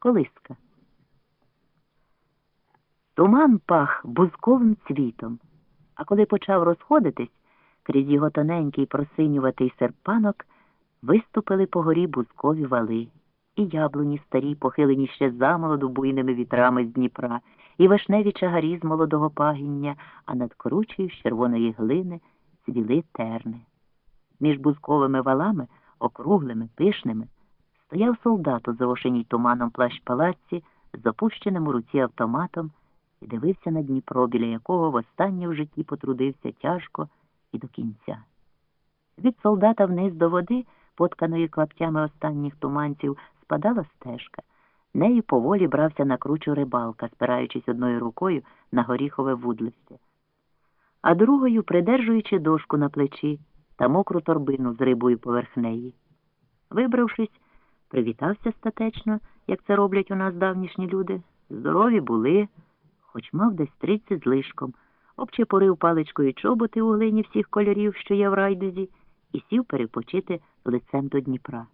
Колиска. Туман пах бузковим цвітом, а коли почав розходитись, крізь його тоненький просинюватий серпанок виступили по горі бузкові вали, і яблуні старі, похилені ще замолоду буйними вітрами з Дніпра, і вишневі чагарі з молодого пагіння, а над кручею з червоної глини цвіли терни. Між бузковими валами, округлими, пишними, стояв солдат у заошеній туманом плащ палаці з опущеним у руці автоматом і дивився на Дніпро, біля якого востаннє в житті потрудився тяжко і до кінця. Від солдата вниз до води, потканої клаптями останніх туманців, спадала стежка. Нею поволі брався на кручу рибалка, спираючись одною рукою на горіхове вудлище, а другою придержуючи дошку на плечі та мокру торбину з рибою поверх неї. Вибравшись, привітався статечно, як це роблять у нас давнішні люди. Здорові були, хоч мав десь тридцять з лишком, обчепорив паличкою чоботи у глині всіх кольорів, що є в райдузі, і сів перепочити лицем до Дніпра.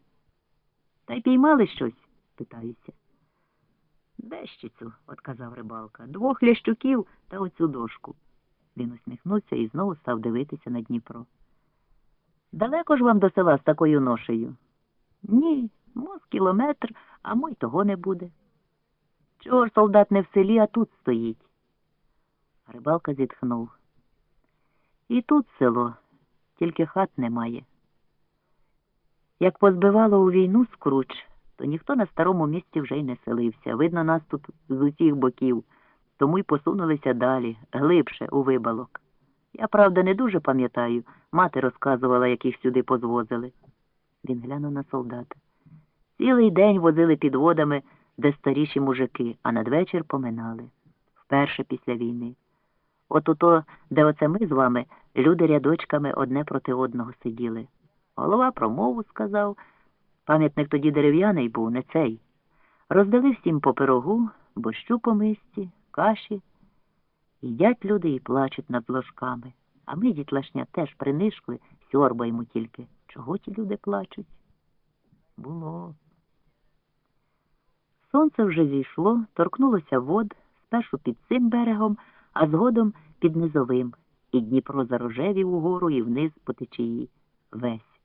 Та й піймали щось? питаюся. Дещицю, отказав рибалка, двох лящуків та оцю дошку. Він усміхнувся і знову став дивитися на Дніпро. Далеко ж вам до села з такою ношею? Ні, кілометр, а мо й того не буде. Чого ж солдат не в селі, а тут стоїть? Рибалка зітхнув. І тут село, тільки хат немає. Як позбивало у війну скруч, то ніхто на старому місці вже й не селився. Видно, нас тут з усіх боків, тому й посунулися далі, глибше у вибалок. Я, правда, не дуже пам'ятаю, мати розказувала, як їх сюди позвозили. Він глянув на солдата. Цілий день возили підводами, де старіші мужики, а надвечір поминали. Вперше після війни. От ото, де оце ми з вами, люди рядочками одне проти одного сиділи. Голова промову сказав. Пам'ятник тоді дерев'яний був, не цей. Роздали всім по пирогу, борщу по мисці, каші. Їдять люди і плачуть над ложками. А ми, дітлашня, теж принишкли, сьорбаємо тільки. Чого ті люди плачуть? Було. Сонце вже зійшло, торкнулося вод, спершу під цим берегом, а згодом під низовим, і Дніпро зарожевів угору і вниз по течії. Весь.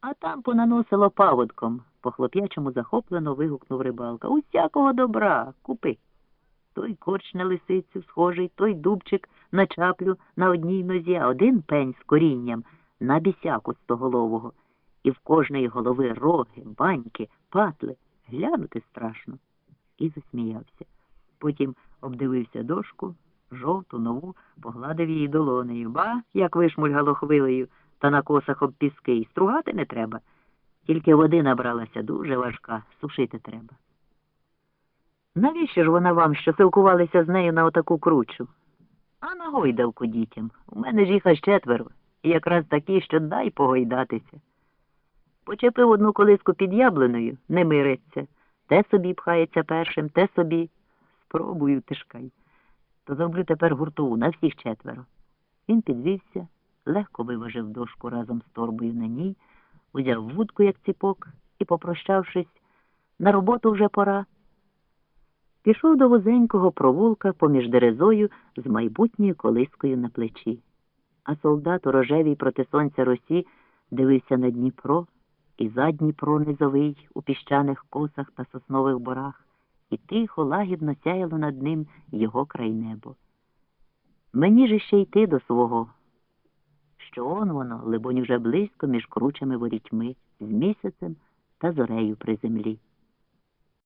А там понаносило паводком, по хлоп'ячому захоплено вигукнув рибалка. Усякого добра, купи. Той корч на лисицю схожий, той дубчик на чаплю на одній нозі, а один пень з корінням на бісяку стоголового. І в кожної голови роги, баньки, патли. Глянути страшно. І засміявся. Потім обдивився дошку, жовту, нову, погладив її долонею. Ба, як вишмульгало хвилею, та на косах об піски. І стругати не треба. Тільки води набралася дуже важка, сушити треба. Навіщо ж вона вам, що силкувалися з нею на отаку кручу? А на гойдалку дітям. У мене ж їх аж четверо, і якраз такі, що дай погойдатися. Почепив одну колиску під яблуною, не мириться. Те собі пхається першим, те собі. Спробую тишкай. То зроблю тепер гуртову на всіх четверо. Він підвівся, легко виважив дошку разом з торбою на ній, узяв вудку, як ціпок, і, попрощавшись, на роботу вже пора. Пішов до вузенького провулка поміж дерезою з майбутньою колискою на плечі. А солдат у рожевій проти сонця росі дивився на Дніпро і задній пронизовий у піщаних косах та соснових борах, і тихо, лагідно сяяло над ним його крайнебо. Мені же ще йти до свого, що он воно, либонь, уже близько між кручими ворітьми, з місяцем та зорею при землі.